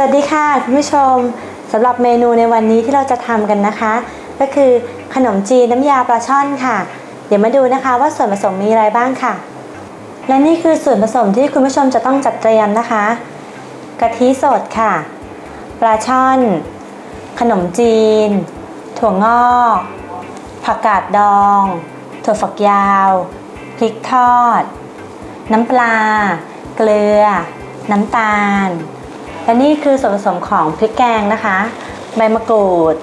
สวัสดีค่ะคุณผู้ชมสำหรับเมนูในวันนี้ที่เราจะทำกันนะคะ ก็คือขนมจีนน้ำยาปลาช่อนค่ะ เดี๋ยวมาดูนะคะว่าส่วนผสมมีอะไรบ้างค่ะ และนี่คือส่วนผสมที่คุณผู้ชมจะต้องจัดเตรียมนะคะ กะทิสดค่ะ ปลาช่อน ขนมจีน ถั่วงอกผักกาดดอง ถั่วฝักยาวพริกทอด น้ำปลา เกลือ น้ำตาล และนี่คือส่วนผสมของพริกแกงนะคะ ใบมะกรูด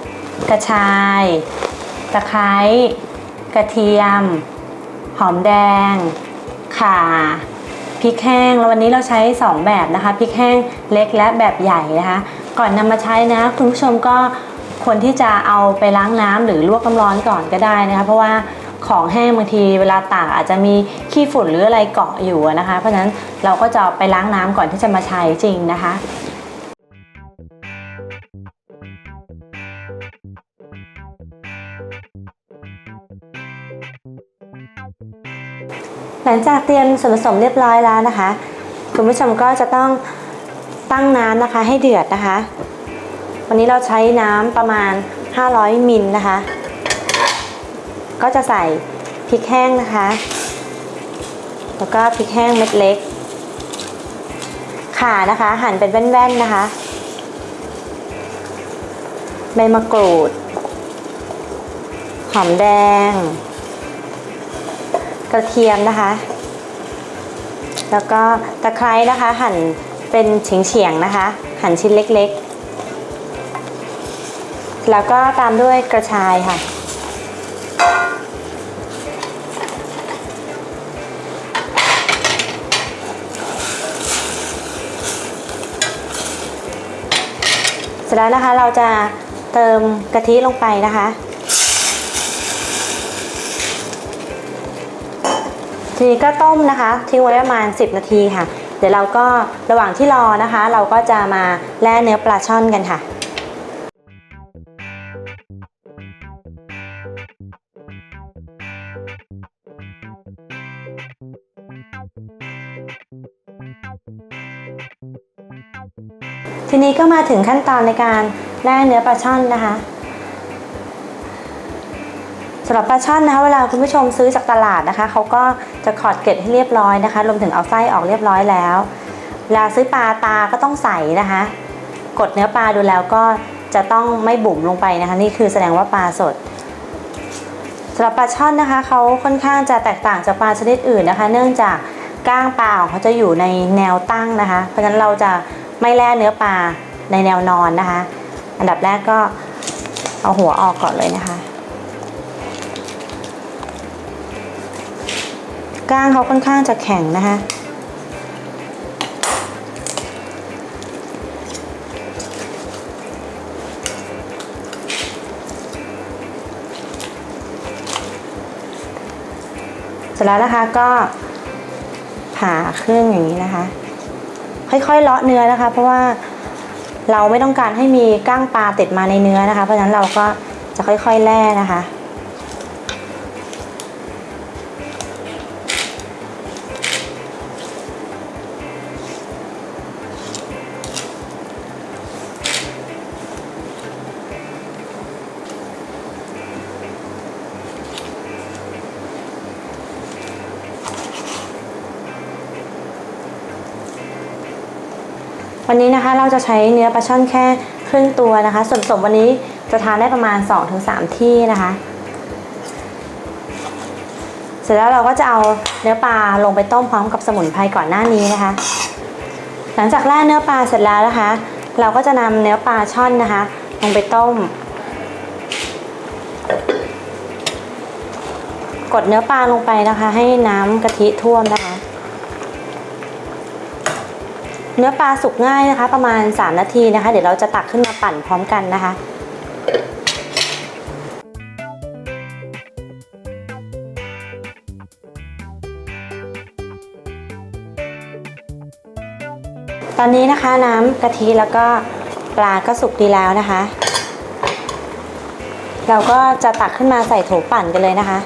กระชาย ตะไคร้กระเทียม หอมแดง ข่าพริกแห้งแล้ววันนี้เราใช้ 2 แบบนะคะพริกแห้งเล็กและแบบใหญ่นะคะ ก่อนนำมาใช้นะคุณผู้ชมก็ควรที่จะเอาไปล้างน้ำหรือลวกน้ำร้อนก่อนก็ได้นะคะเพราะว่าของแห้งบางทีเวลาตากอาจจะมีขี้ฝุ่นหรืออะไรเกาะอยู่นะคะ เพราะฉะนั้นเราก็จะไปล้างน้ำก่อนที่จะมาใช้จริงนะคะ หลังจากเตรียมส่วนผสมเรียบร้อยแล้วนะคะ คุณผู้ชมก็จะต้องตั้งน้ำนะคะให้เดือดนะคะ วันนี้เราใช้น้ำประมาณ 500มิลนะคะ ก็จะใส่พริกแห้งนะคะ แล้วก็พริกแห้งเม็ดเล็ก ข่านะคะ หั่นเป็นแว่นๆนะคะ ใบมะกรูด หอมแดง ระเทียมนะคะ แล้วก็ตะไคร้นะคะ หั่นเป็นเฉียงๆนะคะ หั่นชิ้นเล็กๆ แล้วก็ตามด้วยกระชายค่ะ เสร็จแล้วนะคะเราจะเติมกะทิลงไปนะคะ ทีนี้ก็ต้มนะคะทิ้งไว้ประมาณ 10 นาทีค่ะ เดี๋ยวเราก็ระหว่างที่รอนะคะ เราก็จะมาแล่เนื้อปลาช่อนกันค่ะทีนี้ก็มาถึงขั้นตอนในการแล่เนื้อปลาช่อนนะคะ สำหรับปลาช่อนนะคะเวลาคุณผู้ชมซื้อจากตลาดนะคะเขาก็จะขอดเกล็ดให้เรียบร้อยนะคะรวมถึงเอาไส้ออกเรียบร้อยแล้วเวลาซื้อปลาตาก็ต้องใส่นะคะ กดเนื้อปลาดูแล้วก็จะต้องไม่บุ๋มลงไปนะคะ นี่คือแสดงว่าปลาสดสำหรับปลาช่อนนะคะเขาค่อนข้างจะแตกต่างจากปลาชนิดอื่นนะคะ เนื่องจากก้างปลาของเขาจะอยู่ในแนวตั้งนะคะ เพราะฉะนั้นเราจะไม่แล่เนื้อปลาในแนวนอนนะคะ อันดับแรกก็เอาหัวออกก่อนเลยนะคะ ก้างเขาค่อนข้างจะแข็งนะคะเสร็จแล้วนะคะก็ผ่าครึ่งอย่างนี้นะคะ ค่อยๆเลาะเนื้อนะคะ เพราะว่าเราไม่ต้องการให้มีก้างปลาติดมาในเนื้อนะคะ เพราะฉะนั้นเราก็จะค่อยๆแล่นะคะ วันนี้นะคะเราจะใช้เนื้อปลาช่อนแค่ครึ่งตัวนะคะ ส่วนผสมวันนี้จะทานได้ประมาณ 2-3 ที่นะคะ เสร็จแล้วเราก็จะเอาเนื้อปลาลงไปต้มพร้อมกับสมุนไพรก่อนหน้านี้นะคะ หลังจากแล่เนื้อปลาเสร็จแล้วนะคะ เราก็จะนำเนื้อปลาช่อนนะคะ ลงไปต้ม กดเนื้อปลาลงไปนะคะ ให้น้ำกะทิท่วมนะคะ เนื้อปลาสุกง่ายนะคะ ประมาณ 3 นาทีนะคะ เดี๋ยวเราจะตักขึ้นมาปั่นพร้อมกันนะคะตอนนี้นะคะน้ำกะทิแล้วก็ปลาก็สุกดีแล้วนะคะ เราก็จะตักขึ้นมาใส่โถปั่นกันเลยนะคะ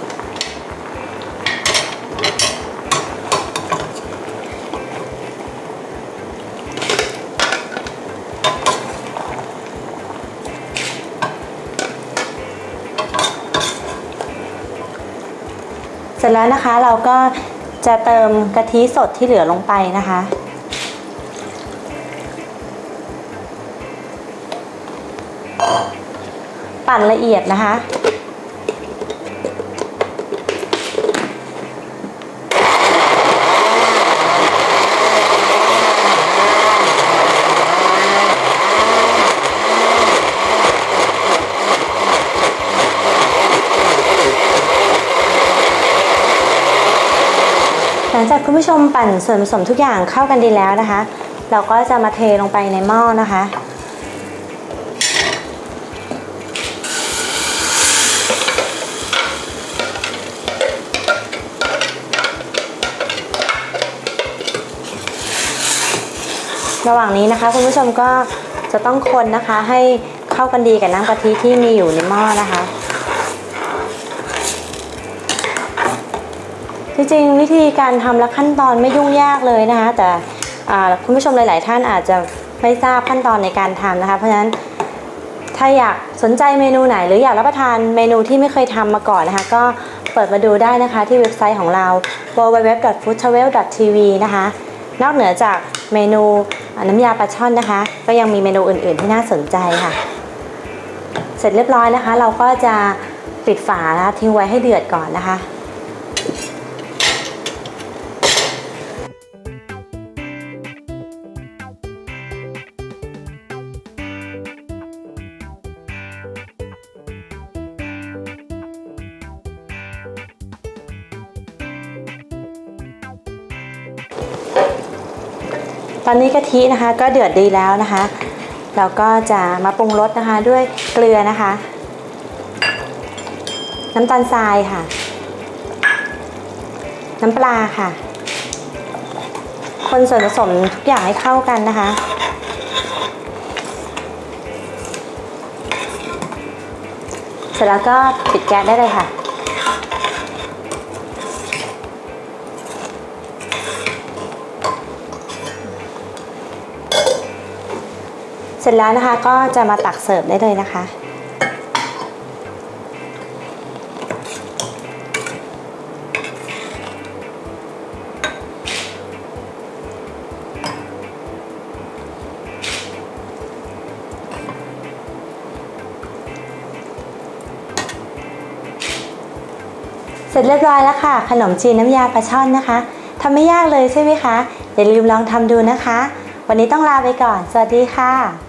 ร็จแล้วนะคะเราก็จะเติมกะทิสดที่เหลือลงไปนะคะ ปั่นละเอียดนะคะากคุณผู้ชมปั่นส่วนผสมทุกอย่างเข้ากันดีแล้วนะคะ เราก็จะมาเทลงไปในหม้อนะคะ ระหว่างนี้นะคะคุณผู้ชมก็จะต้องคนนะคะให้เข้ากันดีกับน้ำกะทิที่มีอยู่ในหม้อนะคะ จริงๆวิธีการทำและขั้นตอนไม่ยุ่งยากเลยนะคะ แต่คุณผู้ชมหลาย ๆ ท่านอาจจะไม่ทราบขั้นตอนในการทำนะคะ เพราะฉะนั้นถ้าอยากสนใจเมนูไหน หรืออยากรับประทานเมนูที่ไม่เคยทำมาก่อนนะคะ ก็เปิดมาดูได้นะคะที่เว็บไซต์ของเรา www.foodtravel.tv นะคะ นอกเหนือจากเมนูน้ำยาปลาช่อนนะคะ ก็ยังมีเมนูอื่น ๆ ที่น่าสนใจค่ะ เสร็จเรียบร้อยนะคะ เราก็จะปิดฝานะคะทิ้งไว้ให้เดือดก่อนนะคะ ตอนนี้กะทินะคะ ก็เดือดดีแล้วนะคะ เราก็จะมาปรุงรสนะคะด้วยเกลือนะคะ น้ำตาลทรายค่ะ น้ำปลาค่ะ คนส่วนผสมทุกอย่างให้เข้ากันนะคะเสร็จแล้วก็ปิดแก๊สได้เลยค่ะ ร็จแล้วนะคะก็จะมาตักเสิร์ฟได้เลยนะคะ เสร็จเรียบร้อยแล้วค่ะ ขนมจีนน้ำยาปลาช่อนนะคะทำไม่ยากเลยใช่ไหมคะ อย่าลืมลองทำดูนะคะ วันนี้ต้องลาไปก่อน สวัสดีค่ะ